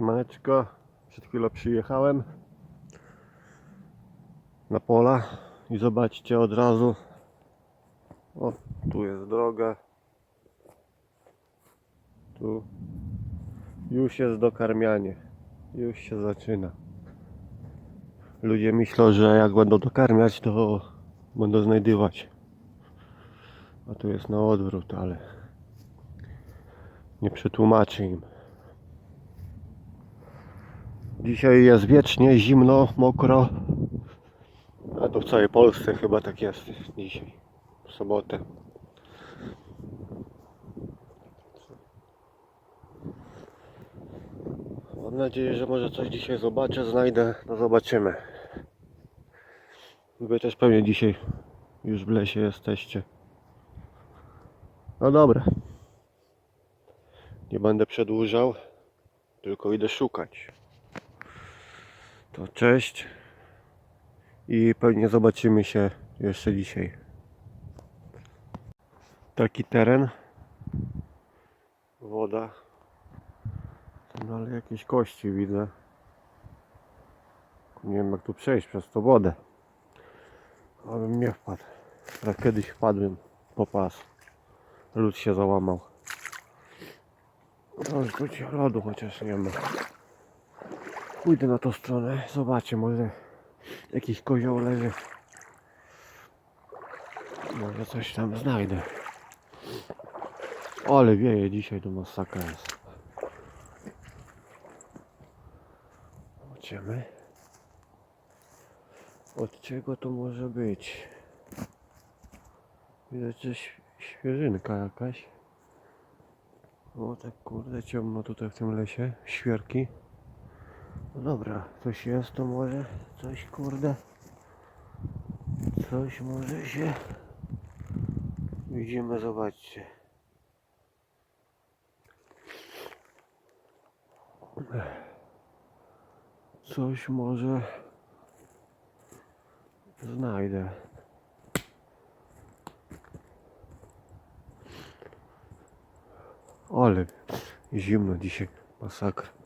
Siemaneczko, przed chwilą przyjechałem na pola i zobaczcie od razu. O, tu jest droga. Tu już jest dokarmianie. Już się zaczyna. Ludzie myślą, że jak będą dokarmiać to będą znajdywać. A tu jest na odwrót, ale nie przetłumaczy im Dzisiaj jest wiecznie zimno, mokro. A to w całej Polsce chyba tak jest dzisiaj. W sobotę. Mam nadzieję, że może coś dzisiaj zobaczę, znajdę. No zobaczymy. Wy też pewnie dzisiaj już w lesie jesteście. No dobra. Nie będę przedłużał, tylko idę szukać. To cześć i pewnie zobaczymy się jeszcze dzisiaj. Taki teren. Woda. No ale jakieś kości widzę. Nie wiem jak tu przejść przez tą wodę. Abym nie wpadł. Jak kiedyś wpadłem po pas. Lód się załamał. No lodu chociaż nie ma. Pójdę na tą stronę, zobaczę, może jakiś kozioł leży. Może coś tam znajdę. Ale wieje dzisiaj do masakra jest. Zobaczymy. Od czego to może być? Widać, że świeżynka jakaś. O tak kurde ciemno tutaj w tym lesie. Świerki. No dobra, coś jest to może, coś kurde, coś może się, widzimy, zobaczcie. Coś może znajdę. Ale zimno dzisiaj, masakra.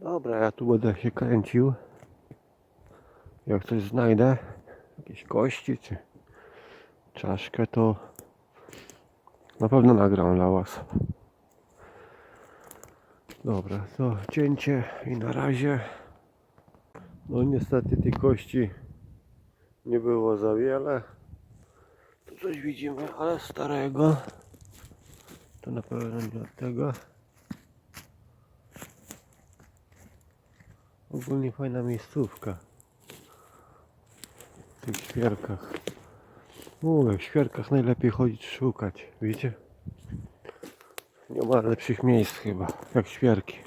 Dobra, ja tu będę się kręcił. Jak coś znajdę, jakieś kości czy czaszkę, to na pewno nagram dla Was. Dobra, to cięcie i na razie. No niestety tych kości nie było za wiele. Tu coś widzimy, ale starego. To na pewno nie dlatego. Ogólnie fajna miejscówka. W tych świerkach. Mówię, w świerkach najlepiej chodzić szukać, wiecie? Nie ma lepszych miejsc chyba, jak świerki.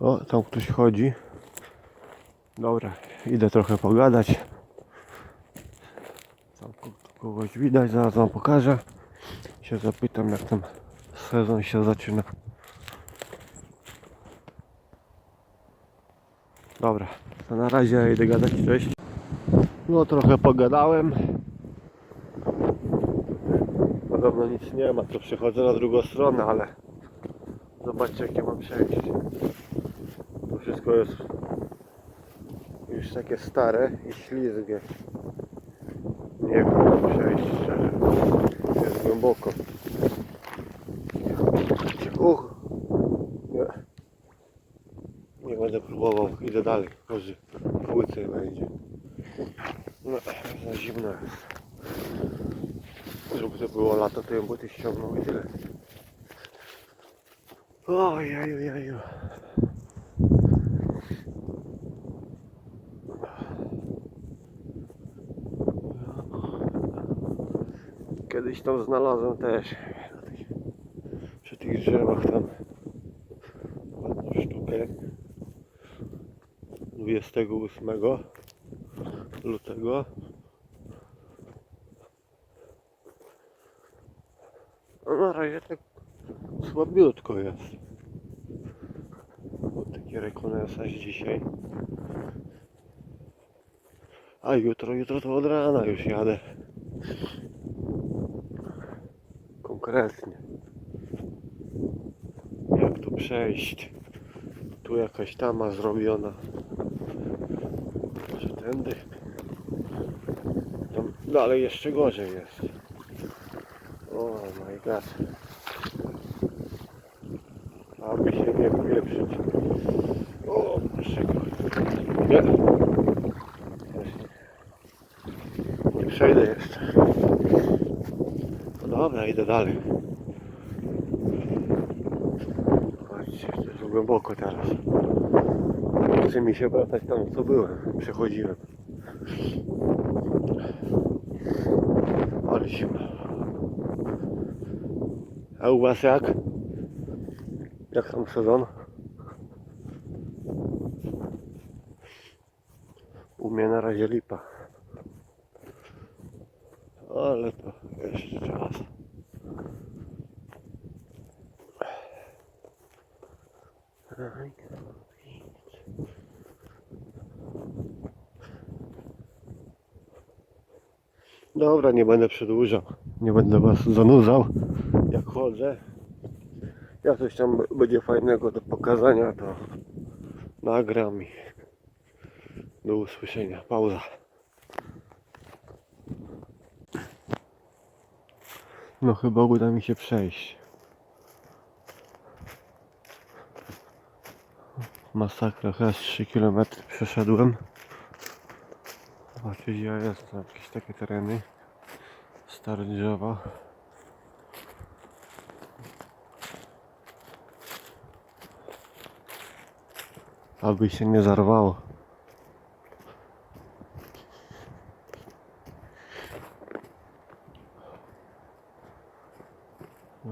O, tam ktoś chodzi. Dobra, idę trochę pogadać. Kogoś widać, zaraz wam pokażę. Się zapytam jak ten sezon się zaczyna. Dobra, to na razie idę gadać, cześć. No trochę pogadałem. Podobno nic nie ma, to przechodzę na drugą stronę, ale zobaczcie jakie mam przejście. To wszystko jest już takie stare i ślizgie. Nie wiem, jak przejść szczerze. Jest głęboko. Uch. Nie. Nie będę próbował. Idę dalej. Może płycej będzie. No, za zimno jest. Żeby to było lato, to ją buty ściągnął i tyle. Ojej, Kiedyś tam znalazłem też przy tych drzewach tam ładną sztukę 28 lutego. No na razie tak słabiutko jest. Bo taki rekonesans dzisiaj. A jutro, jutro to od rana już jadę. Konkretnie. Jak tu przejść? Tu jakaś tama zrobiona. Może tędy? Tam dalej jeszcze gorzej jest. O my god. Aby się nie pieprzyć. O, czego? Nie. Nie przejdę jeszcze. Dobra, idę dalej. Patrzcie, to jest głęboko teraz. Nie chce mi się wracać tam, co byłem. Przechodziłem. Ale zimno. A u was jak? Jak tam sezon? U mnie na razie lipa. Ale to jeszcze czas. Dobra, nie będę przedłużał. Nie będę was zanudzał jak chodzę. Ja coś tam będzie fajnego do pokazania, to nagram i do usłyszenia. Pauza. No chyba uda mi się przejść. Masakra, chyba z 3 km przeszedłem. Zobaczcie gdzie ja jestem, jakieś takie tereny. Stare drzewa. Aby się nie zarwało.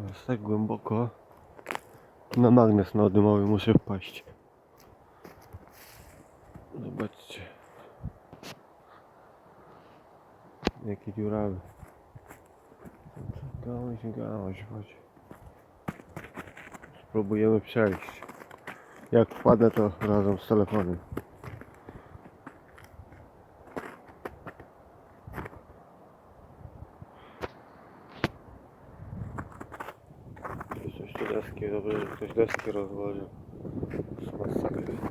Jest tak głęboko. Na magnes nadymowy muszę wpaść. Zobaczcie. Jaki dziurawy. Gałąź, gałąź, chodź. Spróbujemy przejść. Jak wpadnę to razem z telefonem. Coś tu deski, dobrze, że ktoś deski rozłożył. Masakra.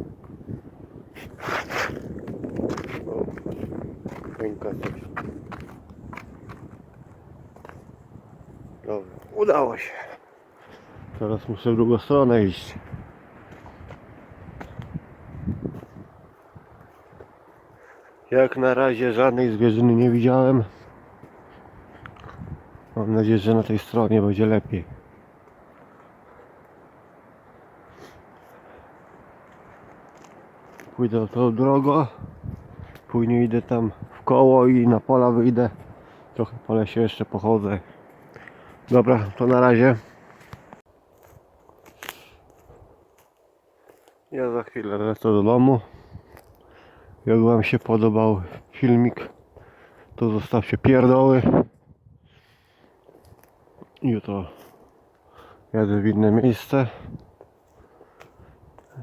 Coś. Dobra, udało się. Teraz muszę w drugą stronę iść. Jak na razie żadnej zwierzyny nie widziałem. Mam nadzieję, że na tej stronie będzie lepiej. Pójdę tą drogą. Później idę tam koło i na pola wyjdę. Trochę po lesie jeszcze pochodzę. Dobra, to na razie. Ja za chwilę lecę do domu. Jak Wam się podobał filmik, to zostawcie pierdoły. Jutro jadę w inne miejsce.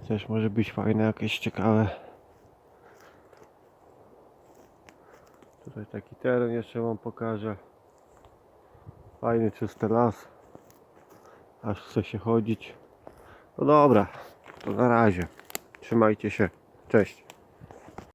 Też może być fajne, jakieś ciekawe. Tutaj taki teren jeszcze Wam pokażę. Fajny, czysty las. Aż chce się chodzić. No dobra, to na razie. Trzymajcie się. Cześć.